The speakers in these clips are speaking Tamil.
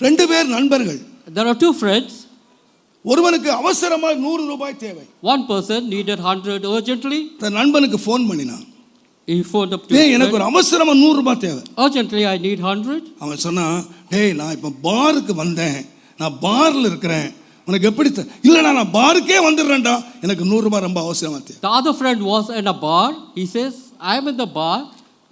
ரெண்டு பேர் நண்பர்கள் There are two friends. ஒருவனுக்கு அவசரமா நூறு ரூபாய் தேவை One person needed 100 urgently. தன் நண்பனுக்கு ஃபோன் பண்ணினான் He phoned up to எனக்கு. ஒரு அவசரமா நூறு ரூபாய் தேவை Urgently, I need 100. அவன் சொன்னான் டேய் நான் இப்போ பாருக்கு வந்தேன் நான் பார்ல இருக்கிறேன் உனக்கு எப்படி இல்லைடா நான் பாருக்கே வந்துடுறேன்டா எனக்கு நூறு ரூபாய் ரொம்ப அவசியமா தேவை The other friend was in a bar. He says, I am in the bar.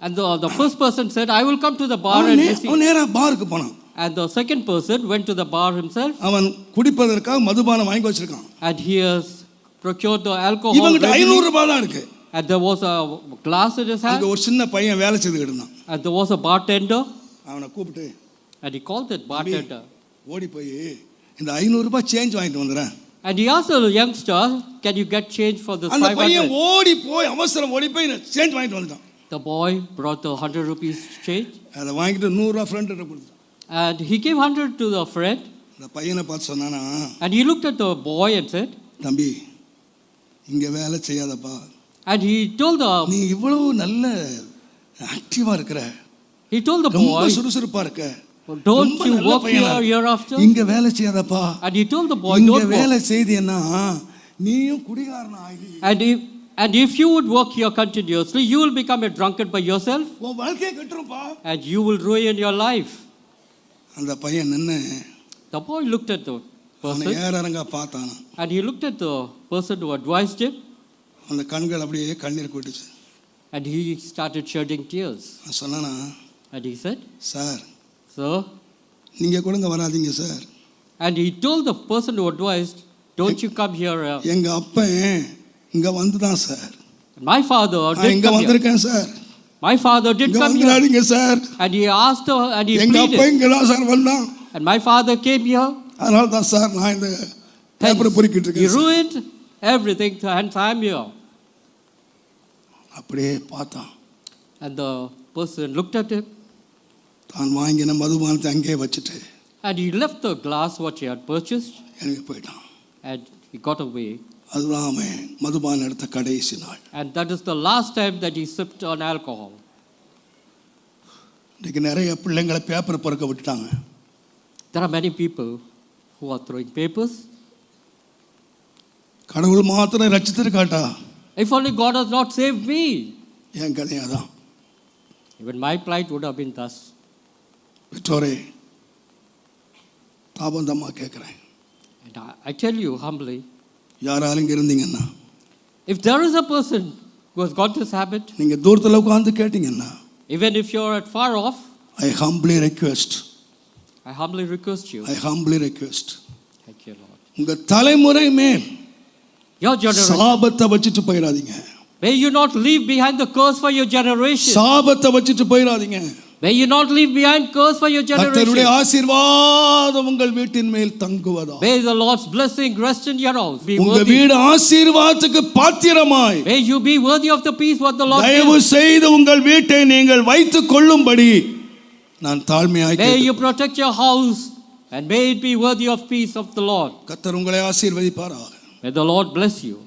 And the, the first person said, I will come to the bar and. அவன் நேரா பாருக்கு போனான் And the second person went to the bar himself. அவன் குடிப்பதற்காக மதுபானம் வாங்கி வச்சிருக்கான் And he has procured the alcohol. இவங்கிட்ட readily. ஐநூறு ரூபாய் தான் இருக்கு And there was a glass in his அங்க hand. ஒரு சின்ன பையன் வேலை செய்துக்கிட்டு இருந்தான் And there was a bartender. அவனை கூப்பிட்டு And he called that bartender. ஓடி போய் இந்த ஐநூறு ரூபாய் சேஞ்ச் வாங்கிட்டு வந்துடுறேன் And he asked the youngster, Can you get change for this அந்த பையன் 500? ஓடி போய் அவசரம் ஓடி போய் சேஞ்ச் வாங்கிட்டு வந்துட்டான் The boy brought the 100 rupees change. அதை வாங்கிட்டு நூறுரூவா ஃப்ரெண்ட்ட கொடுத்தான் And he gave 100 to the friend. அந்த பையனை பார்த்து சொன்னானா And he looked at the boy and said, தம்பி இங்க வேலை செய்யாதப்பா And he told the நீ இவ்வளவு நல்ல ஆக்டிவா இருக்கிற he told the ரொம்ப boy, சுறுசுறுப்பா இருக்க Don't ரொம்ப you நல்ல work பையனா here இருக்க. hereafter? இங்க வேலை செய்யாதப்பா And he told the boy, இங்க Don't work. வேலை செய்தியன்னா நீயும் குடிகாரன் ஆகி And if and if you would work here continuously, you will become a drunkard by yourself உன் வாழ்க்கையை கட்டுருப்பா and you will ruin your life. அந்த பையன் நின்று The boy looked at the அவனை person ஏறரங்கா பார்த்தானா and he looked at the person who advised him அந்த கண்கள் அப்படியே கண்ணீர் கொட்டுச்சு and he started shedding tears. நான் சொன்னானா And he said, sir Sir, நீங்க கொடுங்க வராதீங்க sir and he told the person who advised, Don't you come here. uh, எங்க அப்பன் இங்க வந்துதான் சார் My father நான் did இங்க come here. வந்திருக்கேன் sir My father did இங்க come here. வந்துடாதீங்க sir And he asked her and he எங்க அப்பா pleaded. இங்க தான் சார் வந்தான் And my father came here. அதனால தான் சார் நான் இந்த பேப்பரை பொறுக்கிட்டு He இருக்கேன் sir. ruined everything, hence I am here. அப்படியே பார்த்தான் And the person looked at him தான் வாங்கின மதுபானத்தை அங்கேயே வச்சுட்டு and he left the glass what he had purchased எனக்கு போயிட்டான் and he got away. அதுதான் அவன் மதுபானம் எடுத்த கடைசி நாள் And that is the last time that he sipped on alcohol. இன்னைக்கு நிறைய பிள்ளைங்களை பேப்பரை பொறுக்க விட்டுட்டாங்க There are many people who are throwing papers. கடவுள் மாத்திரம் ரச்சித்திருக்காட்டா If only God has not saved me, N கதையாதான் even my plight would have been thus. பெற்றோரே தாபந்தமாக கேட்குறேன் And I, I tell you humbly, யாராலும் இங்கே இருந்தீங்கன்னா if there is a person who has got this habit, நீங்கள் தூரத்தில் உட்காந்து கேட்டீங்கன்னா even if you're at far off, I humbly request I humbly request you. I humbly request Thank you, Lord. உங்கள் தலைமுறை மேல் Your generation. சாபத்தை வச்சுட்டு போயிடாதீங்க May you not leave behind the curse for your generation. சாபத்தை வச்சுட்டு போயிடாதீங்க May you not leave behind curse for your கர்த்தருடைய generation. ஆசீர்வாதம் உங்கள் வீட்டின் மேல் தங்குவதா May the Lord's blessing rest in your house. Be உங்க. வீடு ஆசீர்வாதத்துக்கு பாத்திரமாய் May you be worthy of the peace what the Lord தயவு gives. செய்து உங்கள் வீட்டை நீங்கள் வைத்துக் கொள்ளும்படி நான் தாழ்மையாய் May you protect your house and may it be worthy of peace of the Lord. கர்த்தர் உங்களை ஆசீர்வதிப்பாராக May the Lord bless you.